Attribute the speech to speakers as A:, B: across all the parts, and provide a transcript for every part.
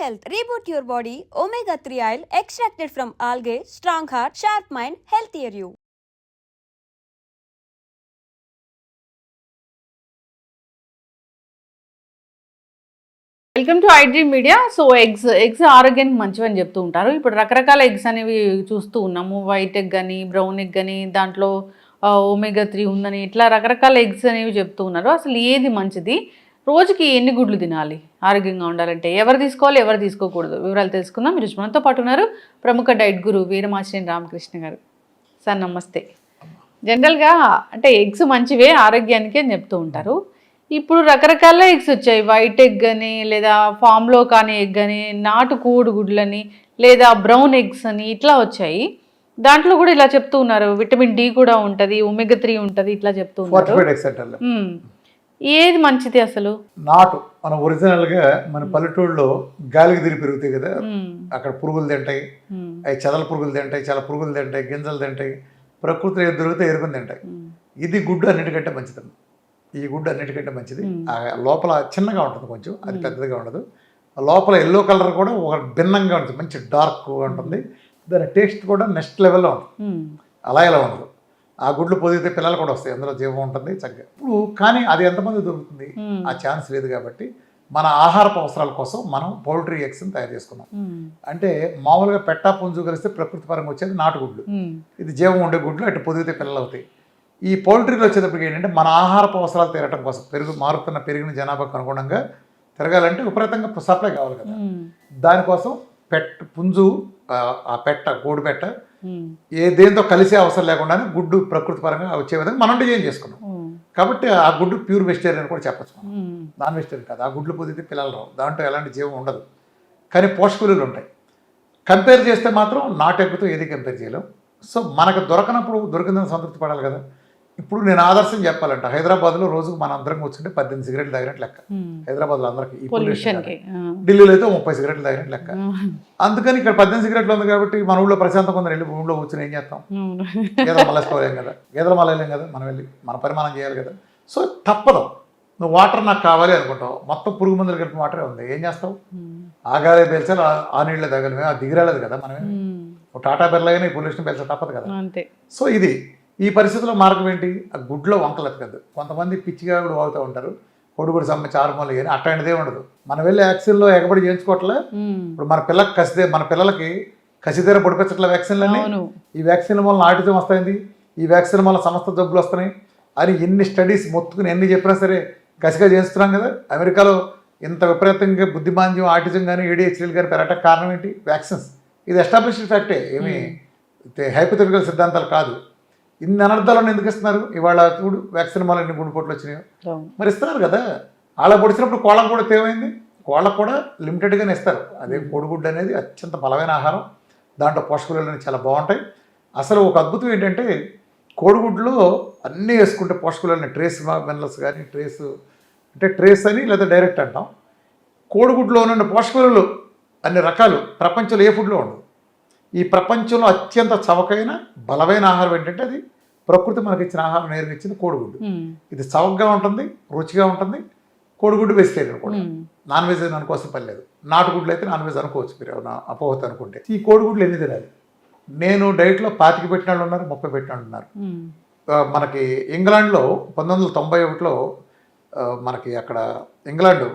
A: health. Reboot your body. Omega 3 oil from algae strong heart sharp mind health healthier you
B: welcome to iDream media so eggs eggs ఆరోగ్యానికి మంచివని చెప్తూ ఉంటారు. ఇప్పుడు రకరకాల eggs అనేవి చూస్తూ ఉన్నాము. వైట్ ఎగ్ కానీ బ్రౌన్ ఎగ్ కానీ దాంట్లో ఒమేగా త్రీ ఉందని ఇట్లా రకరకాల ఎగ్స్ అనేవి చెప్తూ ఉన్నారు. అసలు ఏది మంచిది? రోజుకి ఎన్ని గుడ్లు తినాలి? ఆరోగ్యంగా ఉండాలంటే ఎవరు తీసుకోవాలి ఎవరు తీసుకోకూడదు? వివరాలు తెలుసుకుందాం. మీరు మనతో పాటు ఉన్నారు ప్రముఖ డైట్ గురు వీరమాచినేని రామకృష్ణ గారు. సార్ నమస్తే. జనరల్గా అంటే ఎగ్స్ మంచివే ఆరోగ్యానికి అని చెప్తూ ఉంటారు. ఇప్పుడు రకరకాల ఎగ్స్ వచ్చాయి. వైట్ ఎగ్ అని లేదా ఫామ్లో కానీ ఎగ్ అని నాటు కోడి గుడ్లని లేదా బ్రౌన్ ఎగ్స్ అని ఇట్లా వచ్చాయి. దాంట్లో కూడా ఇలా చెప్తూ ఉన్నారు. విటమిన్ డి కూడా ఉంటుంది ఒమెగా త్రీ ఉంటుంది ఇట్లా చెప్తూ ఉన్నారు. మ్మ్. ఏది మంచిది అసలు?
C: నాటు మన ఒరిజినల్గా మన పల్లెటూళ్ళలో గాలికి తిరిగి పెరుగుతాయి కదా. అక్కడ పురుగులు తింటాయి. అవి చెదల పురుగులు తింటాయి చాలా పురుగులు తింటాయి గింజలు తింటాయి ప్రకృతిలో ఏది దొరికితే ఎరుకుని తింటాయి. ఇది గుడ్డు అన్నిటికంటే మంచిది. ఈ గుడ్డు అన్నిటికంటే మంచిది. ఆ లోపల చిన్నగా ఉంటుంది కొంచెం అది పెద్దదిగా ఉండదు. లోపల ఎల్లో కలర్ కూడా ఒక భిన్నంగా ఉంటుంది మంచి డార్క్ ఉంటుంది. దాని టేస్ట్ కూడా నెక్స్ట్ లెవెల్లో ఉంటుంది. అలా ఇలా ఉండదు. ఆ గుడ్లు పొదిగితే పిల్లలు కూడా వస్తాయి అందులో జీవం ఉంటుంది చక్కగా ఇప్పుడు కానీ అది ఎంతమంది దొరుకుతుంది. ఆ ఛాన్స్ లేదు కాబట్టి మన ఆహారపు అవసరాల కోసం మనం పౌల్ట్రీ ఎగ్స్ని తయారు చేసుకున్నాం. అంటే మామూలుగా పెట్టా పుంజు కలిస్తే ప్రకృతి పరంగా వచ్చేది నాటుగుడ్లు. ఇది జీవం ఉండే గుడ్లు అటు పొదిగితే పిల్లలు అవుతాయి ఈ పౌల్ట్రీలో వచ్చేటప్పటికి ఏంటంటే మన ఆహారపు అవసరాలు తీరటం కోసం పెరుగు మారుతున్న పెరిగిన జనాభాకు అనుగుణంగా తిరగాలంటే విపరీతంగా సప్లై కావాలి కదా. దానికోసం పెట్ట పుంజు ఆ, పెట్ట కోడి పెట్ట. ఏ దేంతో కలిసే అవసరం లేకుండానే గుడ్డు ప్రకృతి పరంగా వచ్చే విధంగా మనం డిజైన్ చేసుకున్నాం.
B: మ్మ్.
C: కాబట్టి ఆ గుడ్డు ప్యూర్ వెజిటేరియన్ కూడా చెప్పచ్చు. నాన్ వెజిటేరియన్ కాదు. ఆ గుడ్లు పొదిగితే పిల్లలు రావు. దాంట్లో ఎలాంటి జీవం ఉండదు. కానీ పోషక విలువలు ఉంటాయి. కంపేర్ చేస్తే మాత్రం నాటు ఎగ్గుతో ఏది కంపేర్ చేయలేం. సో మనకు దొరకనప్పుడు దొరికిందని సంతృప్తి పడాలి కదా. ఇప్పుడు నేను ఆదర్శం చెప్పాలంట. హైదరాబాద్లో రోజుకు మన అందరం కూర్చుంటే పద్దెనిమిది సిగరెట్లు తాగినట్టు లెక్క. హైదరాబాద్లో అందరికి. ఢిల్లీలో అయితే ముప్పై సిగరెట్లు తాగినట్టు లెక్క. అందుకని ఇక్కడ పద్దెనిమిది సిగరెట్లు ఉంది కాబట్టి మన ఊళ్ళో ప్రశాంతంగా కొందరు వెళ్ళి ఊళ్ళో కూర్చొని ఏం చేస్తాం? గేదెలు మళ్ళేసుకోలేం కదా. గేదెలు మళ్ళలేం కదా. మనం వెళ్ళి మన పరిమాణం చేయాలి కదా. సో తప్పదు. నువ్వు వాటర్ నాకు కావాలి అనుకుంటావు. మొత్తం పురుగు మందులు కలిపిన వాటరే ఉంది. ఏం చేస్తావు? ఆగాలే పేల్చాలి ఆ- ఆ నీళ్ళే తాగాలి. మేము అది దిగిరాలేదు కదా మనమే. టాటా బిర్లాగానే ఈ పొల్యూషన్ పేల్చా తప్పదు కదా. సో ఇది ఈ పరిస్థితిలో మార్గం ఏంటి? ఆ గుడ్లో వంకలు ఎత్తకద్దు కొంతమంది పిచ్చిగా కూడా వాగుతూ ఉంటారు. కొడుకుడు సంబంధించి ఆరుమూలలు కానీ అట్లాంటిదే ఉండదు. మనం వెళ్ళి యాక్సిన్లో ఎగబడి చేయించుకోవట్లే. ఇప్పుడు మన పిల్లకి కసిదే మన పిల్లలకి కసితీర పొడిపించట్ల వ్యాక్సిన్లన్నీ.
B: అవును.
C: ఈ వ్యాక్సిన్ వల్ల ఆటిజం వస్తాయింది. ఈ వ్యాక్సిన్ వల్ల సమస్త జబ్బులు వస్తున్నాయి. అని ఎన్ని స్టడీస్ మొత్తుకుని ఎన్ని చెప్పినా సరే కసిగా చేస్తున్నాం కదా. అమెరికాలో ఇంత విపరీతంగా బుద్ధిమాంద్యం ఆటిజం కానీ ఏడిహెచ్డీలు కానీ పెరగటానికి కారణం ఏంటి? వ్యాక్సిన్స్. ఇది ఎస్టాబ్లిష్డ్ ఫ్యాక్టే. ఏమి హైపోథెటికల్ సిద్ధాంతాలు కాదు. ఇన్ని అనర్థాలను ఎందుకు ఇస్తున్నారు? ఇవాళ చూడు వ్యాక్సిన్ వల్ల ఎన్ని గుండెపోట్లు వచ్చినాయో.
B: అవును.
C: మరి ఇస్తున్నారు కదా. అలా పొడిచినప్పుడు కోళ్ళకు కూడా తేమైంది కోళ్ళకు కూడా లిమిటెడ్గానే ఇస్తారు. అదే కోడిగుడ్డు అనేది అత్యంత బలమైన ఆహారం. దాంట్లో పోషక విలువలు చాలా బాగుంటాయి. అసలు ఒక అద్భుతం ఏంటంటే కోడిగుడ్లో అన్నీ వేసుకుంటే పోషక విలువలు ట్రేస్ మినరల్స్ కానీ ట్రేస్ అంటే ట్రేస్ అని లేదా డైరెక్ట్ అంటాం. కోడిగుడ్లో ఉన్న పోషక విలువలు అన్ని రకాలు. ప్రపంచంలో ఏ ఫుడ్లో ఉండవు. ఈ ప్రపంచంలో అత్యంత చవకైన బలమైన ఆహారం ఏంటంటే అది ప్రకృతి మనకి ఇచ్చిన ఆహారం నేరుగా ఇచ్చింది కోడిగుడ్డు. ఇది చవకగా ఉంటుంది రుచిగా ఉంటుంది కోడిగుడ్డు వెజిటేరియన్ కూడా. నాన్ వెజ్ అని అనుకోవాల్సిన పని లేదు. నాటుగుడ్లు అయితే నాన్ వెజ్ అనుకోవచ్చు మీరు అపోహత అనుకుంటే. ఈ కోడిగుడ్లు ఎన్ని తినాలి? నేను డైట్లో పాతికి పెట్టిన వాళ్ళు ఉన్నారు ముప్పై పెట్టిన వాళ్ళు ఉన్నారు. మనకి ఇంగ్లాండ్లో పంతొమ్మిది వందల తొంభై ఒకటిలో మనకి అక్కడ ఇంగ్లాండ్లో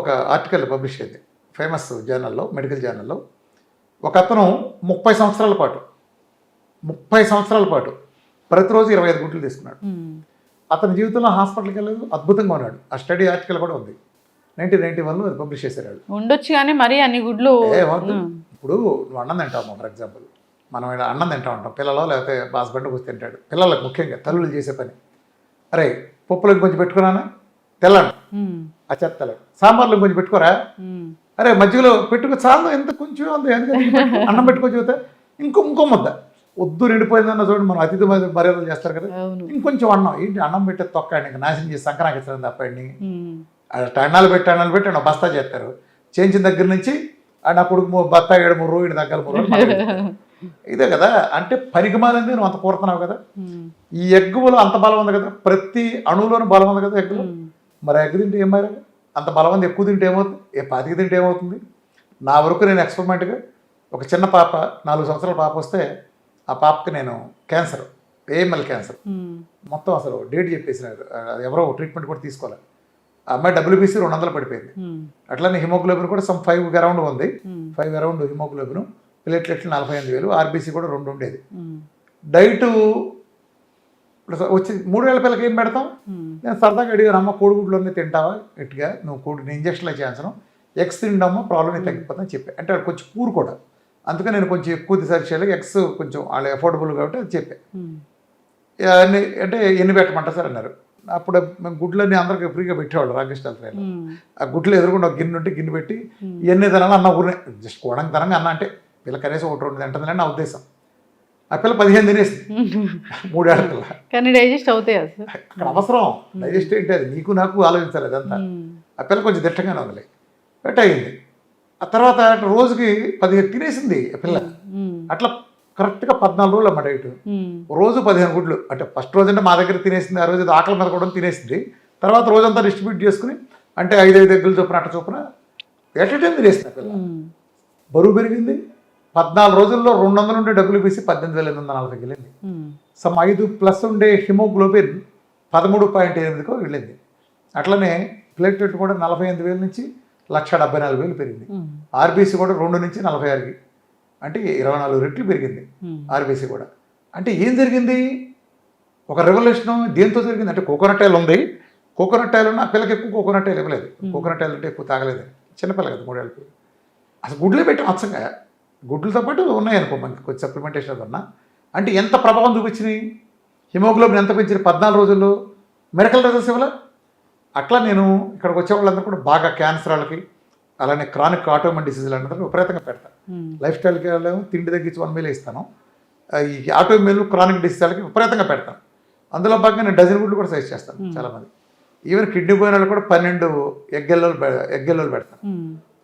C: ఒక ఆర్టికల్ పబ్లిష్ అయింది. ఫేమస్ జర్నల్లో మెడికల్ జర్నల్లో. ఒక అతను ముప్పై సంవత్సరాల పాటు ముప్పై సంవత్సరాల పాటు ప్రతిరోజు ఇరవై ఐదు గుడ్లు తీసుకున్నాడు. అతని జీవితంలో హాస్పిటల్కి వెళ్ళలేదు అద్భుతంగా ఉన్నాడు. ఆ స్టడీ ఆర్టికల్ కూడా ఉంది. నైన్టీన్ నైన్టీ వన్లో అది పబ్లిష్ చేశారు.
B: ఉండొచ్చు కానీ మరి అన్ని గుడ్లు.
C: ఇప్పుడు నువ్వు అన్నం తింటావు ఫర్ ఎగ్జాంపుల్. మనం ఇలా అన్నం తింటా ఉంటాం పిల్లలో లేకపోతే హస్బెండ్ కూర్చొని తింటాడు. పిల్లలకు ముఖ్యంగా తల్లులు చేసే పని. అరే పప్పులకు కొంచెం పెట్టుకున్నానా? తెల్లండి.
B: మ్మ్.
C: ఆ చెత్త తెల్లండి. సాంబార్లో కొంచెం పెట్టుకోరా. అరే మధ్యలో పెట్టుకో చాలు ఎంత కొంచెం ఉంది ఎందుకంటే అన్నం పెట్టుకొని చూస్తే ఇంకో ఇంకో ముద్ద. వద్దు నిండిపోయిందన్న చూడండి మనం అతిథి మర్యాద- మర్యాదలు చేస్తారు కదా. ఇంకొంచెం అన్నం ఏంటి అన్నం పెట్టే తొక్కండి ఇంకా నాశనం చేసి సంక్రాంతి ఇచ్చడం తప్పండి
B: మ్మ్.
C: టన్నాలు పెట్టి టన్నాలు పెట్టి ఆయన బస్తా చేస్తారు. చేయించిన దగ్గర నుంచి ఆ నా కొడుకు బత్తా ఏడు మూడు రోజు దగ్గర మూడు. ఇదే కదా అంటే పరిగమాలంది నువ్వు అంత కోరుతున్నావు కదా. ఈ ఎగ్గులో అంత బలం ఉంది కదా ప్రతి అణువులోనూ బలం ఉంది కదా ఎగ్గులో. మరి ఎగ్ తింటే ఏం మరి అంత బలం ఉంది ఎక్కువ తింటే ఏమవుతుంది? ఏ పాతికి తింటే ఏమవుతుంది? నా వరకు నేను ఎక్స్పెరిమెంట్గా ఒక చిన్న పాప నాలుగు సంవత్సరాల పాప వస్తే ఆ పాపకి నేను క్యాన్సర్ ఏఎంఎల్ క్యాన్సర్. మొత్తం అసలు డేట్ చెప్పేసినారు అది ఎవరో ట్రీట్మెంట్ కూడా తీసుకోవాలి ఆ అమ్మాయి డబ్ల్యూబీసీ రెండు వందలు పడిపోయింది. అట్లనే హిమోగ్లోబిన్ కూడా సమ్ ఫైవ్ అరౌండ్ ఉంది. ఫైవ్ అరౌండ్ హిమోగ్లోబిన్ ప్లేట్లెట్లు నలభై ఎనిమిది వేలు ఆర్బీసీ కూడా రెండు ఉండేది.
B: ఉమ్,
C: డైట్ వచ్చి మూడు వేల పిల్లకి ఏం పెడతాం? నేను సరదాగా అడిగాను అమ్మ కోడిగుడ్లోనే తింటావా? గట్టిగా నువ్వు కోడి ఇంజక్షన్లు చేయాల్సిన ఎగ్స్ తిండమ్మా ప్రాబ్లం తగ్గిపోతుందని చెప్పి. అంటే వాళ్ళు కొంచెం పూర్ కూడా. అందుకని నేను కొంచెం ఎక్కువ చేయాలి. ఎగ్స్ కొంచెం వాళ్ళు అఫోర్డబుల్ కాబట్టి అది చెప్పా.
B: ఉమ్,
C: అన్ని అంటే ఎన్ని పెట్టమంటారు సార్ అన్నారు. అప్పుడు మేము గుడ్లన్నీ అందరికి ఫ్రీగా పెట్టేవాళ్ళు ట్రైన్లో
B: ఉమ్,
C: ఆ గుడ్లు ఎదురుకుండా ఒక గిన్నె ఉంటే గిన్నె పెట్టి. ఇవన్నీ తినాలి అన్న ఊరినే. జస్ట్ కోడంగా తినంగా అన్న అంటే పిల్ల కనీసం ఒకటి రెండు తింటుందని నా ఉద్దేశం. ఆ పిల్ల పదిహేను తినేసింది.
B: ఉమ్.
C: మూడేళ్ళ పిల్ల
B: కానీ డైజెస్ట్ అవుతాయి
C: అక్కడ అవసరం. డైజెస్ట్ ఏంటి అది? నీకు నాకు ఆలోచించాలి అదంతా. ఆ పిల్ల కొంచెం దిట్టగానే వదిలే. బట్ అయింది ఆ తర్వాత రోజుకి పదిహేను తినేసింది ఆ పిల్ల. అట్లా కరెక్ట్గా పద్నాలుగు రోజులు అమ్మ డైట్ రోజు పదిహేను గుడ్లు. అంటే ఫస్ట్ రోజు అంటే మా దగ్గర తినేసింది ఆ రోజు ఆకలి మీద కూడా తినేసింది. తర్వాత రోజంతా డిస్ట్రిబ్యూట్ చేసుకుని అంటే ఐదు ఐదు ఎగ్గులు చొప్పున అట్ట చొప్పున ఎట్ టైం తినేసింది ఆ పిల్ల. బరువు పెరిగింది. పద్నాలుగు రోజుల్లో రెండు వందలు ఉండే డబ్బులు వేసి పద్దెనిమిది వేల ఎనిమిది వందల నలభైకి వెళ్ళింది. సమ్ ఐదు ప్లస్ ఉండే హిమోగ్లోబిన్ పదమూడు పాయింట్ ఎనిమిదికో వెళ్ళింది. అట్లనే ప్లేట్లెట్ కూడా నలభై ఎనిమిది వేల నుంచి లక్ష డెబ్బై నాలుగు వేలు పెరిగింది. ఆర్బీసీ కూడా రెండు నుంచి నలభై ఆరుకి అంటే ఇరవై నాలుగు రెట్లు పెరిగింది ఆర్బీసీ కూడా. అంటే ఏం జరిగింది? ఒక రెవల్యూషన్ దేంతో జరిగింది? అంటే కోకోనట్ ఆయిల్ ఉంది. కోకోనట్ ఆయిల్ ఉన్న ఆ పిల్లకి ఎక్కువ కోకోనట్ ఆయిల్ ఇవ్వలేదు. కోకోనట్ ఆయిల్ అంటే ఎక్కువ తాగలేదు. చిన్నపిల్ల కదా మూడేళ్ళకి అసలు గుడ్లే పెట్టాం అచ్చంగా గుడ్లతో పాటు ఉన్నాయనుకో మనకి కొంచెం సప్లిమెంటేషన్ ఉన్నా అంటే ఎంత ప్రభావం చూపించినాయి? హిమోగ్లోబిన్ ఎంత పెంచింది పద్నాలుగు రోజుల్లో. మెరకల్ రిజల్ట్స్ ఇవ్వలే? అట్లా నేను ఇక్కడికి వచ్చే వాళ్ళందరూ కూడా బాగా క్యాన్సర్ వాళ్ళకి అలానే క్రానిక్ ఆటోమన్ డిసీజులు అందరూ విపరీతంగా పెడతాను లైఫ్ స్టైల్కి వెళ్ళాము తిండి తగ్గించి వన్ మీల్ ఇస్తాను. ఈ ఆటో మీల్ క్రానిక్ డిసీజ్ వాళ్ళకి విపరీతంగా పెడతాను అందులో భాగంగా నేను డజన్ గుడ్లు కూడా సైజ్ చేస్తాను చాలామంది. ఈవెన్ కిడ్నీ పోయిన వాళ్ళు కూడా పన్నెండు ఎగ్గెల్లలు ఎగ్గెల్లలు పెడతాను.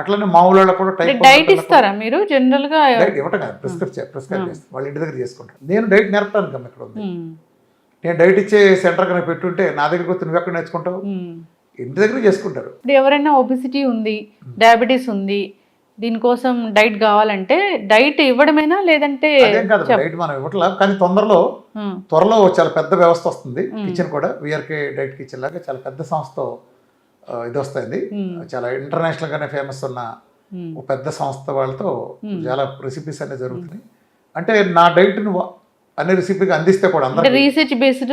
C: అట్లనే మామూలు కూడా టైప్
B: డైట్ ఇస్తారా మీరు జనరల్గా
C: డైట్ ఇవ్వటం కాదు ప్రిస్క్రైబ్ ప్రిస్క్రైబ్ చేస్తాను వాళ్ళ ఇంటి దగ్గర చేసుకుంటాను నేను డైట్ నేర్పడానికి అమ్మ ఇక్కడ ఉంది. నేను డైట్ ఇచ్చే సెంటర్ కనుక పెట్టుంటే నా దగ్గరికి వచ్చి నువ్వు ఎక్కడ నేర్చుకుంటావు. ఇంటి దగ్గర చేసుకుంటారు.
B: ఇప్పుడు ఎవరైనా ఒబిసిటీ ఉంది డయాబెటీస్ ఉంది దీనికోసం డైట్ కావాలంటే డైట్ ఇవ్వడమేనా లేదంటే
C: కాదు డైట్ మనం ఇవ్వట్లా. కానీ తొందరలో త్వరలో చాలా పెద్ద వ్యవస్థ వస్తుంది. కిచెన్ కూడా విఆర్కే డైట్ కిచెన్ లాగా చాలా పెద్ద సంస్థ ఇది వస్తుంది. చాలా ఇంటర్నేషనల్ గానే ఫేమస్ ఉన్న ఒక పెద్ద సంస్థ వాళ్ళతో. చాలా రెసిపీస్ అనేవి జరుగుతున్నాయి. అంటే నా డైట్ను అనే రెసిపీకి అందిస్తే కూడా అందరూ
B: రీసెర్చ్ బేస్డ్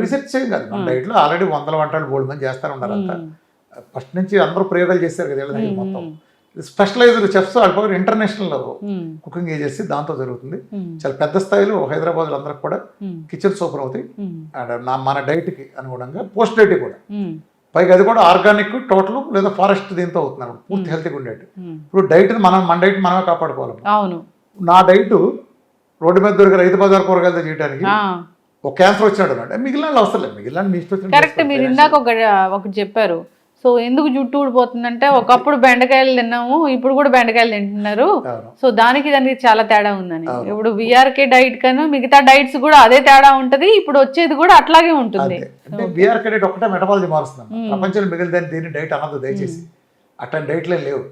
C: రీసెర్చ్ చేయం కాదు. మన డైట్లో ఆల్రెడీ వందల వంటలు బోల్డ్ మంది చేస్తారు ఉన్నారు అంతా. ఫస్ట్ నుంచి అందరూ ప్రయోగాలు చేశారు కదా వీళ్ళ మొత్తం. స్పెషలైజ్డ్ చెఫ్స్ వాళ్ళు ఇంటర్నేషనల్ కుకింగ్ చేసి దాంతో జరుగుతుంది. చాలా పెద్ద స్థాయిలో హైదరాబాద్ అందరికి కూడా కిచెన్ సూపర్ అవుతాయి. అండ్ నా మన డైట్కి అనుగుణంగా పోస్ట్ డైట్ కూడా. పైగా అది కూడా ఆర్గానిక్ టోటల్ లేదా ఫారెస్ట్ దీంతో అవుతున్నారు. పూర్తి హెల్తీగా ఉండేది ఇప్పుడు డైట్ మనం మన డైట్ మనమే కాపాడుకోవాలి.
B: అవును.
C: నా డైట్ రోడ్డు మీద దొరికే రైతు బజార్ కూరగాయలతో చేయడానికి ఒక క్యాన్సర్ వచ్చినాడు మిగిలిన అవసరం లేదు. మిగిలిన మీ ఇష్టం
B: కరెక్ట్. మీరు. ఇందాక ఒకటి చెప్పారు. సో ఎందుకు జుట్టు ఊడిపోతుందంటే ఒకప్పుడు బెండకాయలు తిన్నాము ఇప్పుడు కూడా బెండకాయలు తింటున్నారు. సో దానికి దానికి చాలా తేడా ఉందని. ఇప్పుడు విఆర్కే డైట్ కన్నా మిగతా డైట్స్ కూడా అదే తేడా ఉంటది ఇప్పుడు వచ్చేది కూడా అట్లాగే ఉంటుంది.
C: అంటే డైట్ ఒకటే మెటబాలజీ మారుస్తున్నాం
B: మ్మ్.
C: ప్రపంచంలో మిగిలిన దీన్ని డైట్ అనదు దయచేసి. అట్లాంటి డైట్లే లేవు.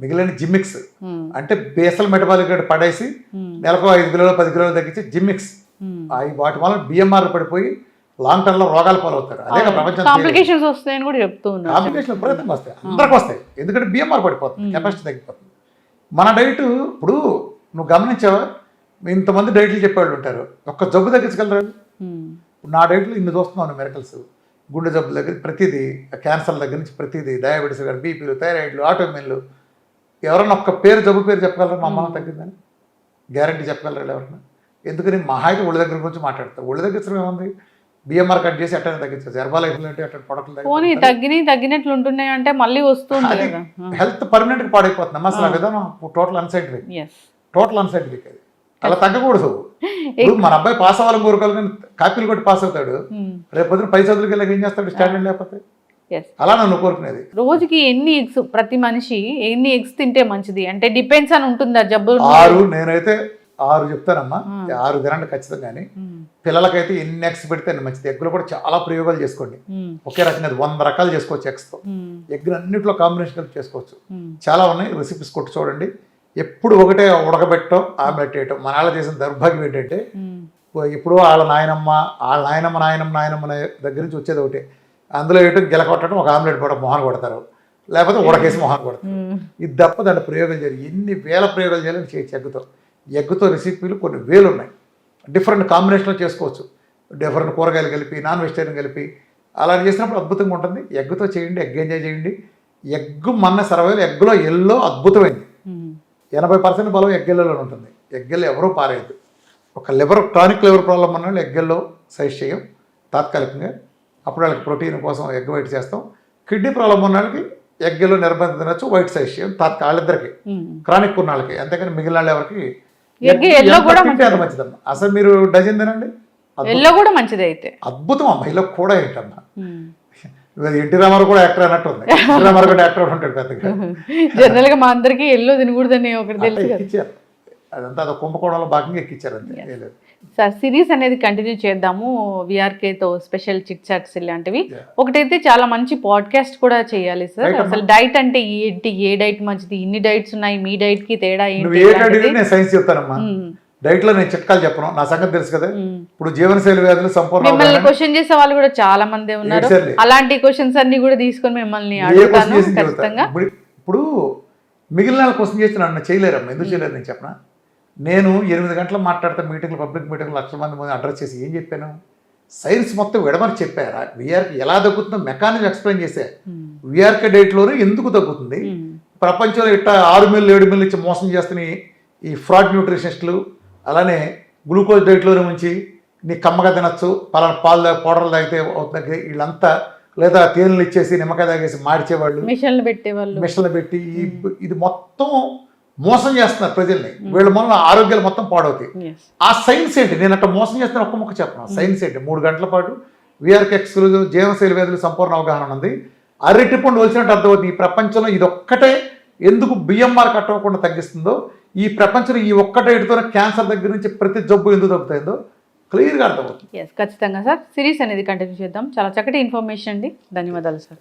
C: మిగిలిన జిమ్మిక్స్. అంటే బేసల్ మెటబాలిక్ రేట్ పడేసి నెలకు ఐదు కిలోలు పది కిలోలు తగ్గించి జిమ్మిక్స్. వాటి వల్ల బిఎంఆర్ పడిపోయి లాంగ్ టర్మ్లో రోగాలు పాలవుతారు. అదే ప్రపంచం
B: కాంప్లికేషన్స్ వస్తాయని కూడా చెప్తూ ఉన్నారు.
C: కాంప్లికేషన్ విపరీతంగా వస్తాయి. అందరికి వస్తాయి. ఎందుకంటే బిఎంఆర్ పడిపోతుంది. కెపాసిటీ తగ్గిపోతుంది. మన డైట్ ఇప్పుడు నువ్వు గమనించావా? ఇంతమంది డైట్లు చెప్పేవాళ్ళు ఉంటారు. ఒక్క జబ్బు తగ్గించగలరా? నా డైట్లో ఇన్ని చూస్తున్నాను మెరకల్స్ గుండె జబ్బుల దగ్గర ప్రతిదీ క్యాన్సర్ దగ్గర నుంచి ప్రతిదీ డయాబెటీస్ కానీ బీపీలు థైరాయిడ్లు ఆటోమిన్లు ఎవరన్నా ఒక్క పేరు జబ్బు పేరు చెప్పగలరా? మా అమ్మ తగ్గిందని గ్యారంటీ చెప్పగలరా ఎవరన్నా? ఎందుకని మహా అయితే ఒళ్ళ దగ్గర గురించి మాట్లాడతారు ఒళ్ళ దగ్గర ఏముంది? బిఎంఆర్ కట్ చేసి అట్టనే హెర్బల్ అంటే అట్లా ప్రొడక్ట్లు
B: పోనీ తగ్గినట్లు ఉంటున్నాయి అంటే మళ్ళీ వస్తుంది
C: హెల్త్ పర్మనెంట్గా పాడైపోతుంది. అసలు ఆ విధానం టోటల్ అన్సైంటిఫిక్ టోటల్ అన్సైంటిఫిక్ అది అలా తగ్గకూడదు. ఇప్పుడు మన అబ్బాయి పాస్ అవ్వాలని కోరుకోవాలి కాపీలు కొట్టి పాస్ అవుతాడు. రేపు పొద్దున పై చదువులకి వెళ్ళాక ఏం చేస్తాడు? స్టాండర్డ్ లేకపోతే? అలా నన్ను కోరుకునేది.
B: రోజుకి ఎన్ని ఎగ్స్ ప్రతి మనిషి ఎన్ని ఎగ్స్ తింటే మంచిది? అంటే డిపెండ్స్ అని ఉంటుందా జబ్బు
C: ఆరు నేనైతే ఆరు చెప్తానమ్మా ఆరు తినండి ఖచ్చితంగా కానీ పిల్లలకైతే ఎన్ని ఎగ్స్ పెడితే మంచిది. ఎగ్గులు కూడా చాలా ప్రయోగాలు చేసుకోండి. ఒకే అది వంద రకాలు చేసుకోవచ్చు ఎగ్స్తో ఎగ్ అన్నింటిలో కాంబినేషన్ కలిపి చేసుకోవచ్చు. చాలా ఉన్నాయి రెసిపీస్ కొట్టి చూడండి. ఎప్పుడు ఒకటే ఉడకబెట్టడం ఆమ్లెట్ వేయటం. మన వాళ్ళ చేసిన దౌర్భాగ్యం ఏంటంటే ఇప్పుడు వాళ్ళ నాయనమ్మ వాళ్ళ నాయనమ్మ నాయనమ్మ నాయనమ్మ దగ్గర నుంచి వచ్చేది ఒకటే. అందులో వేయటం గెలకొట్టడం ఒక ఆమ్లెట్ కూడా మొహన్ కొడతారు. లేకపోతే ఉడకేసి మొహన్ కొడతారు. ఇది తప్ప దాంట్లో ప్రయోగాలు చేయాలి. ఎన్ని వేల ప్రయోగాలు చేయాలని చేయొచ్చు ఎగ్గుతో ఎగ్గుతో రెసిపీలు కొన్ని వేలు ఉన్నాయి డిఫరెంట్ కాంబినేషన్లో చేసుకోవచ్చు. డిఫరెంట్ కూరగాయలు కలిపి నాన్ వెజిటేరియన్ కలిపి అలా చేసినప్పుడు అద్భుతంగా ఉంటుంది. ఎగ్గుతో చేయండి ఎగ్ ఎంజాయ్ చేయండి. ఎగ్గు మన సర్వేలు ఎగ్గులో ఎల్లో అద్భుతమైంది. ఎనభై పర్సెంట్ బలం ఎగ్గెల్లో ఉంటుంది. ఎగ్గెల్లో ఎవరూ పారేయద్దు. ఒక లివర్ టానిక్ లివర్ ప్రాబ్లం ఉన్న వాళ్ళు ఎగ్గెల్లో సైజ్ చేయం. తాత్కాలికంగా అప్పుడు వాళ్ళకి ప్రోటీన్ కోసం ఎగ్ వైట్ చేస్తాం. కిడ్నీ ప్రాబ్లం ఉన్న వాళ్ళకి ఎగ్గెల్లో నిర్బంధం తినచ్చు వైట్ సైజ్ చేయం. తాత్కాలిక వాళ్ళిద్దరికి. క్రానిక్ ఉన్న వాళ్ళకి. అంతేకాని మిగిలిన వాళ్ళ
B: కూడా
C: మంచిదమ్మా. అసలు మీరు డజన్ తినండి.
B: ఎల్లో కూడా మంచిది అయితే.
C: అద్భుతం అమ్మ ఇలా కూడా ఏంటమ్మా? ఎన్టీ రామారావు కూడా యాక్టర్ అన్నట్టు ఉంది. ఎన్టీ రామారావు కూడా యాక్టర్ ఉంటాడు పెద్దగా.
B: జనరల్గా మా అందరికి ఎల్లో తినకూడదని ఒకటి తెలుసు
C: అదంతా అదో కుంభకోణంలో భాగంగా ఎక్కిచ్చారు అంతే.
B: సార్ సిరీస్ అనేది కంటిన్యూ చేద్దాము VRK తో స్పెషల్ చిట్ చాట్స్ ఇలాంటివి. ఒకటైతే చాలా మంచి పాడ్కాస్ట్ కూడా చేయాలి సార్. అసలు డైట్ అంటే ఏంటి ఏ డైట్ మంచిది ఇన్ని డైట్స్ ఉన్నాయి మీ డైట్కి తేడా ఏంటి
C: సైన్స్ చెప్తానమ్మా. డైట్లో నేను చిట్కాలు చెప్పను నా సంగతి తెలుసు కదా. ఇప్పుడు జీవనశైలి వ్యాధులు సంపూర్ణ
B: మిమ్మల్ని. క్వశ్చన్ చేసే వాళ్ళు కూడా చాలా మంది ఉన్నారు. అలాంటి క్వశ్చన్స్ అన్ని కూడా తీసుకొని మిమ్మల్ని అడుగుతాను. ఖచ్చితంగా
C: ఇప్పుడు మిగిలిన క్వశ్చన్ చేస్తే నన్ను చేయలేరమ్మా ఎందుకు చేయలేరు నేను చెప్పనా నేను ఎనిమిది గంటలు మాట్లాడితే మీటింగ్లు పబ్లిక్ మీటింగ్లు లక్షల మంది మంది అడ్రస్ చేసి ఏం చెప్పాను? సైన్స్ మొత్తం విడమని చెప్పారా? విఆర్కి ఎలా తగ్గుతుందో మెకానిజం ఎక్స్ప్లెయిన్ చేసే. విఆర్కే డైట్లోనే ఎందుకు తగ్గుతుంది?
B: మ్మ్.
C: ప్రపంచంలో ఇట్లా ఆరు మిల్లు ఏడు మిల్లు ఇచ్చి మోసం చేస్తున్న ఈ- ఫ్రాడ్ న్యూట్రిషనిస్టులు అలానే గ్లూకోజ్ డైట్లోనే ఉంచి నీ కమ్మగా తినచ్చు పలానా పాలు తాగి పౌడర్లు తాగితే అవుతుంది వీళ్ళంతా లేదా తేనెలు ఇచ్చేసి నిమ్మకాయ తాగేసి మార్చేవాళ్ళు
B: మిషన్లు పెట్టే వాళ్ళు
C: మిషన్లు పెట్టి ఈ- ఇది మొత్తం మోసం చేస్తున్నారు ప్రజల్ని. వీళ్ళ వల్ల ఆరోగ్యాలు మొత్తం పాడవుతాయి. ఆ సైన్స్ ఏంటి? నేను అట్లా మోసం చేస్తున్న ఒక్క ముక్క చెప్పను. సైన్స్ ఏంటి? మూడు గంటల పాటు విఆర్కి ఎక్స్క్లూజివ్ జీవనశైలి వ్యాధులు సంపూర్ణ అవగాహన ఉంది. అరటి పండు వలిసినట్టు అర్థమవుతుంది. ఈ ప్రపంచంలో ఇది ఒక్కటే ఎందుకు బియ్యంఆర్ కట్టకుండా తగ్గిస్తుందో ఈ ప్రపంచంలో ఈ ఒక్క డైట్తోనే క్యాన్సర్ దగ్గర నుంచి ప్రతి జబ్బు ఎందుకు తగ్గుతుందో క్లియర్గా అర్థమవుతుంది.
B: ఎస్ ఖచ్చితంగా సార్. సిరీస్ అనేది కంటిన్యూ చేద్దాం. చాలా చక్కటి ఇన్ఫర్మేషన్ అండి. ధన్యవాదాలు సార్.